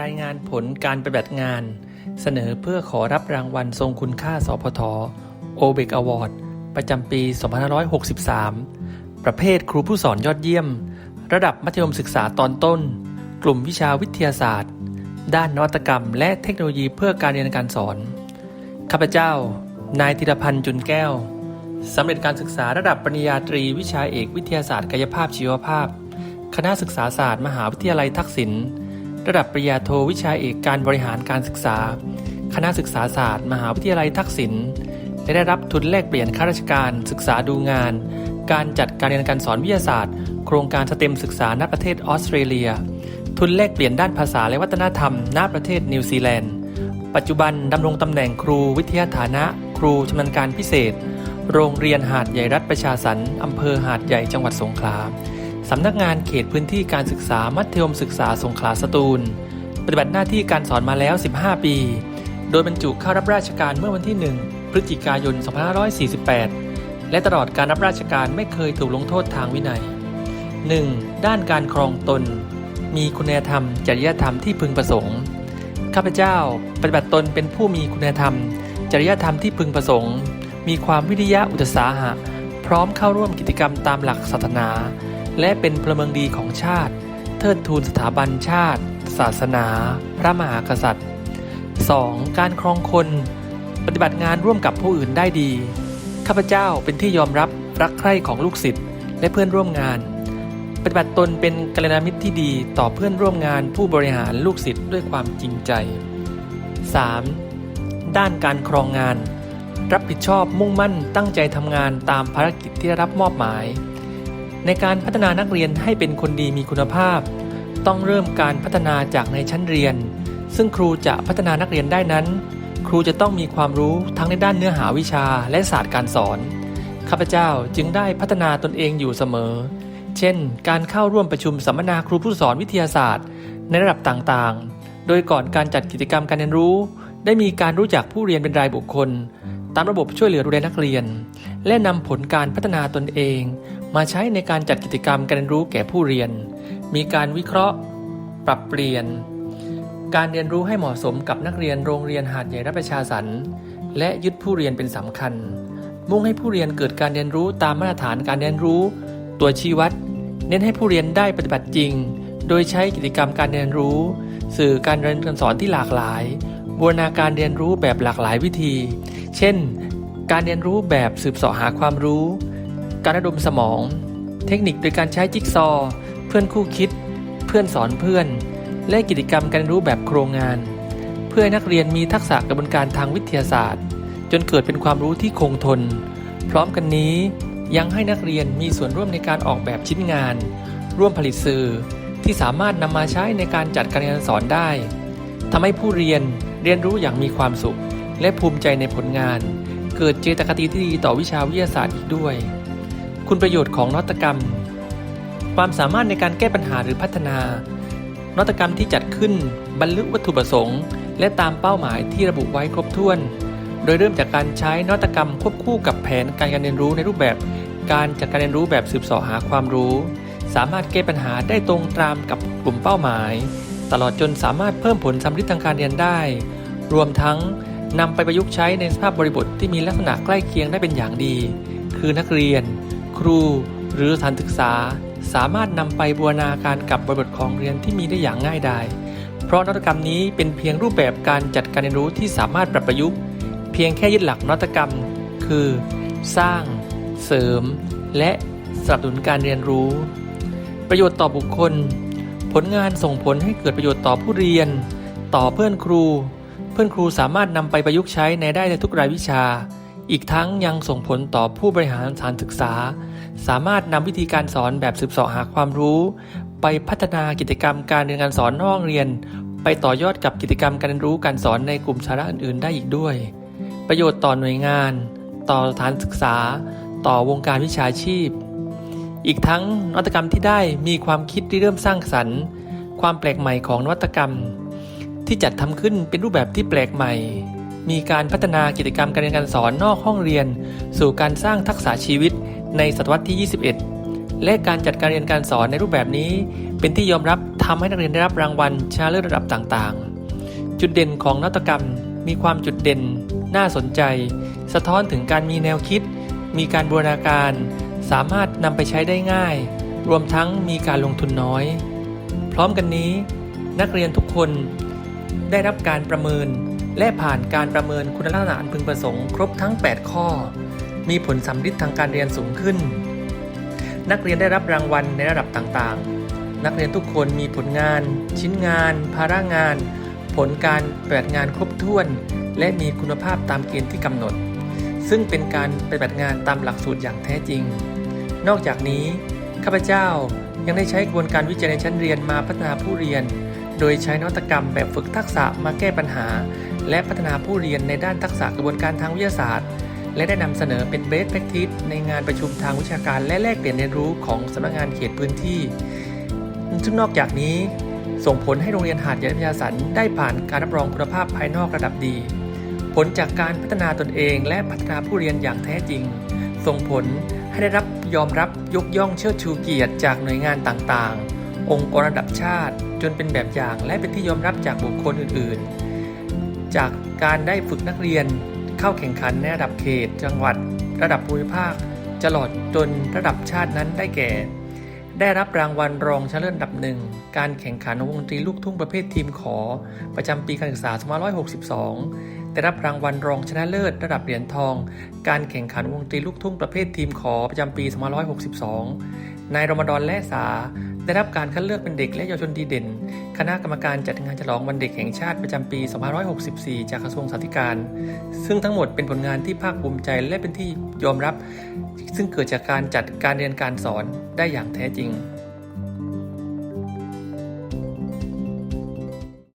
รายงานผลการปฏิบัติงาน เสนอเพื่อขอรับรางวัลทรงคุณค่าสพทโอเบกอวอร์ดประจำปี 2563 ประเภทครูผู้สอนยอดเยี่ยม ระดับมัธยมศึกษาตอนต้น กลุ่มวิชาวิทยาศาสตร์ ด้านนวัตกรรม และเทคโนโลยีเพื่อการเรียนการสอน ข้าพเจ้า นายธีรพันธ์จุนแก้ว สำเร็จการศึกษาระดับปริญญาตรีวิชาเอกวิทยาศาสตร์กายภาพชีวภาพ คณะศึกษาศาสตร์ มหาวิทยาลัยทักษิณ ระดับปริญญาโทวิชาเอกการบริหารการศึกษา คณะศึกษาศาสตร์ มหาวิทยาลัยทักษิณและได้รับทุนแลกเปลี่ยนข้าราชการ ศึกษาดูงาน การจัดการเรียนการสอนวิทยาศาสตร์ โครงการสเต็มศึกษาณประเทศออสเตรเลีย ทุนแลกเปลี่ยนด้านภาษาและวัฒนธรรมณประเทศนิวซีแลนด์ ปัจจุบันดำรงตำแหน่งครูวิทยาฐานะ ครูชำนาญการพิเศษ โรงเรียนหาดใหญ่รัฐประชาสรรอำเภอหาดใหญ่จังหวัดสงขลา สำนักงานเขตพื้นที่การศึกษามัธยมศึกษาสงขลาสตูล ปฏิบัติหน้าที่การสอนมาแล้ว 15 ปี โดยบรรจุเข้ารับราชการเมื่อวันที่ 1 พฤศจิกายน 2548 และตลอดการรับราชการไม่เคยถูกลงโทษทางวินัย 1. ด้านการครองตน มีคุณธรรม จริยธรรมที่พึงประสงค์ ข้าพเจ้า ปฏิบัติตนเป็นผู้มีคุณธรรม จริยธรรมที่พึงประสงค์ มีความวิริยะอุตสาหะ พร้อมเข้าร่วมกิจกรรมตามหลักศาสนา และเป็นพลเมืองดีของชาติ เทิดทูนสถาบันชาติ ศาสนา พระมหากษัตริย์ 2. การครองคน ปฏิบัติงานร่วมกับผู้อื่นได้ดี ข้าพเจ้าเป็นที่ยอมรับรักใคร่ของลูกศิษย์และเพื่อนร่วมงาน ปฏิบัติตนเป็นกัลยาณมิตรที่ดีต่อเพื่อนร่วมงานผู้บริหารลูกศิษย์ด้วยความจริงใจ 3. ด้านการครองงาน รับผิดชอบมุ่งมั่นตั้งใจทำงานตามภารกิจที่ได้รับมอบหมาย ในการพัฒนานักเรียนให้เป็นคนดีมีคุณภาพ ต้องเริ่มการพัฒนาจากในชั้นเรียน ซึ่งครูจะพัฒนานักเรียนได้นั้น ครูจะต้องมีความรู้ทั้งในด้านเนื้อหาวิชาและศาสตร์การสอน ข้าพเจ้าจึงได้พัฒนาตนเองอยู่เสมอ เช่น การเข้าร่วมประชุมสัมมนาครูผู้สอนวิทยาศาสตร์ ในระดับต่างๆ โดยก่อนการจัดกิจกรรมการเรียนรู้ ได้มีการรู้จักผู้เรียนเป็นรายบุคคล ตามระบบช่วยเหลือดูแลนักเรียน และนำผลการพัฒนาตนเอง มาใช้ในการจัดกิจกรรมการเรียนรู้แก่ผู้เรียน มีการวิเคราะห์ ปรับเปลี่ยน การเรียนรู้ให้เหมาะสมกับนักเรียนโรงเรียนหาดใหญ่รัฐประชาสรรและยึดผู้เรียนเป็นสำคัญ มุ่งให้ผู้เรียนเกิดการเรียนรู้ตามมาตรฐานการเรียนรู้ ตัวชี้วัด เน้นให้ผู้เรียนได้ปฏิบัติจริง โดยใช้กิจกรรมการเรียนรู้ สื่อการเรียนการสอนที่หลากหลาย บูรณาการเรียนรู้แบบหลากหลายวิธี เช่น การเรียนรู้แบบสืบเสาะหาความรู้ การระดมสมอง เทคนิคโดยการใช้จิ๊กซอว์เพื่อนคู่คิด เพื่อนสอนเพื่อน และกิจกรรมการเรียนรู้แบบโครงงาน เพื่อให้นักเรียนมีทักษะกระบวนการทางวิทยาศาสตร์ จนเกิดเป็นความรู้ที่คงทน พร้อมกันนี้ยังให้นักเรียนมีส่วนร่วมในการออกแบบชิ้นงาน ร่วมผลิตสื่อที่สามารถนำมาใช้ในการจัดการเรียนสอนได้ทำให้ผู้เรียนเรียนรู้อย่างมีความสุข และภูมิใจในผลงาน เกิดเจตคติที่ดีต่อวิชาวิทยาศาสตร์อีกด้วย คุณประโยชน์ของนวัตกรรม ความสามารถในการแก้ปัญหาหรือพัฒนานวัตกรรมที่จัดขึ้นบรรลุวัตถุประสงค์ และตามเป้าหมายที่ระบุไว้ครบถ้วน โดยเริ่มจากการใช้นวัตกรรมควบคู่กับแผนการเรียนรู้ในรูปแบบ การจัดการเรียนรู้แบบสืบเสาะหาความรู้ สามารถแก้ปัญหาได้ตรงตามกับกลุ่มเป้าหมาย ตลอดจนสามารถเพิ่มผลสำลิดทางการเรียนได้ รวมทั้งนำไปประยุกต์ใช้ในสภาพบริบทที่มีลักษณะใกล้เคียงได้เป็นอย่างดี คือนักเรียน ครู หรือสถานศึกษา สามารถนำไปบูรณาการกับบริบทของเรียนที่มีได้อย่างง่ายดาย เพราะนวัตกรรมนี้เป็นเพียงรูปแบบการจัดการเรียนรู้ที่สามารถปรับประยุกต์ เพียงแค่ยึดหลักนวัตกรรม คือ สร้าง เสริม และสนับสนุนการเรียนรู้ ประโยชน์ต่อบุคคล ผลงานส่งผลให้เกิดประโยชน์ต่อผู้เรียน ต่อเพื่อนครู เพื่อนครูสามารถนำไปประยุกต์ใช้ในได้ในทุกรายวิชา อีกทั้งยังส่งผลต่อผู้บริหารสถานศึกษา สามารถนำวิธีการสอนแบบสืบเสาะหาความรู้ ไปพัฒนากิจกรรมการเรียนการสอนนอกเรียน ไปต่อยอดกับกิจกรรมการเรียนรู้การสอนในกลุ่มสาระอื่นๆ ได้อีกด้วย ประโยชน์ต่อหน่วยงาน ต่อสถานศึกษา ต่อวงการวิชาชีพ อีกทั้งนวัตกรรมที่ได้มีความคิดที่เริ่มสร้างสรรค์ ความแปลกใหม่ของนวัตกรรม ที่จัดทำขึ้นเป็นรูปแบบที่แปลกใหม่ มีการพัฒนากิจกรรมการเรียนการสอนนอกห้องเรียน สู่การสร้างทักษะชีวิตในศตวรรษที่ 21 และการจัดการเรียนการสอนในรูปแบบนี้ เป็นที่ยอมรับทำให้นักเรียนได้รับรางวัลชนะเลิศระดับต่างๆ จุดเด่นของนวัตกรรมมีความจุดเด่น น่าสนใจ สะท้อนถึงการมีแนวคิด มีการบูรณาการ สามารถนำไปใช้ได้ง่าย รวมทั้งมีการลงทุนน้อย พร้อมกันนี้ นักเรียนทุกคนได้รับการประเมิน และผ่านการประเมินคุณลักษณะอันพึงประสงค์ ครบทั้ง 8 ข้อ มีผลสำลิดทางการเรียนสูงขึ้น นักเรียนได้รับรางวัลในระดับต่างๆ นักเรียนทุกคนมีผลงาน ชิ้นงาน ภาระงาน ผลการปฏิบัติงานครบถ้วน และมีคุณภาพตามเกณฑ์ที่กำหนด ซึ่งเป็นการปฏิบัติงานตามหลักสูตรอย่างแท้จริง นอกจากนี้ข้าพเจ้ายังได้ใช้กระบวนการวิจัยในชั้นเรียนมาพัฒนาผู้เรียน โดยใช้นวัตกรรมแบบฝึกทักษะมาแก้ปัญหา และพัฒนาผู้เรียนในด้านทักษะกระบวนการทางวิทยาศาสตร์ และได้นำเสนอเป็น best practice ในงานประชุมทางวิชาการและแลกเปลี่ยนเรียนรู้ของสำนักงานเขตพื้นที่ ซึ่งนอกจากนี้ ส่งผลให้โรงเรียนหาดใหญ่วิทยาสันได้ผ่านการรับรองคุณภาพภายนอกระดับดี ผลจากการพัฒนาตนเอง และพัฒนาผู้เรียนอย่างแท้จริง ส่งผลให้ได้รับยอมรับยกย่องเชิดชูเกียรติจากหน่วยงานต่างๆ องค์กรระดับชาติ จนเป็นแบบอย่างและเป็นที่ยอมรับจากบุคคลอื่นๆ จากการได้ฝึกนักเรียน เข้าแข่งขันในระดับเขต จังหวัด ระดับภูมิภาคตลอดจนระดับชาตินั้นได้แก่ ได้รับรางวัลรองชนะเลิศอันดับหนึ่ง การแข่งขันวงดนตรีลูกทุ่งประเภททีมขอ ประจำปีการศึกษา2562 ได้รับรางวัลรองชนะเลิศระดับเหรียญทอง การแข่งขันวงดนตรีลูกทุ่งประเภททีมขอประจำปี2562 นายรมฎอนและสา ได้รับการคัดเลือกเป็นเด็กและเยาวชนดีเด่น คณะกรรมการจัดงานฉลองวันเด็กแห่งชาติประจำปี 2564 จากกระทรวงสาธการ ซึ่งทั้งหมดเป็นผลงานที่ภาคภูมิใจและเป็นที่ยอมรับ ซึ่งเกิดจากการจัดการเรียนการสอนได้อย่างแท้จริง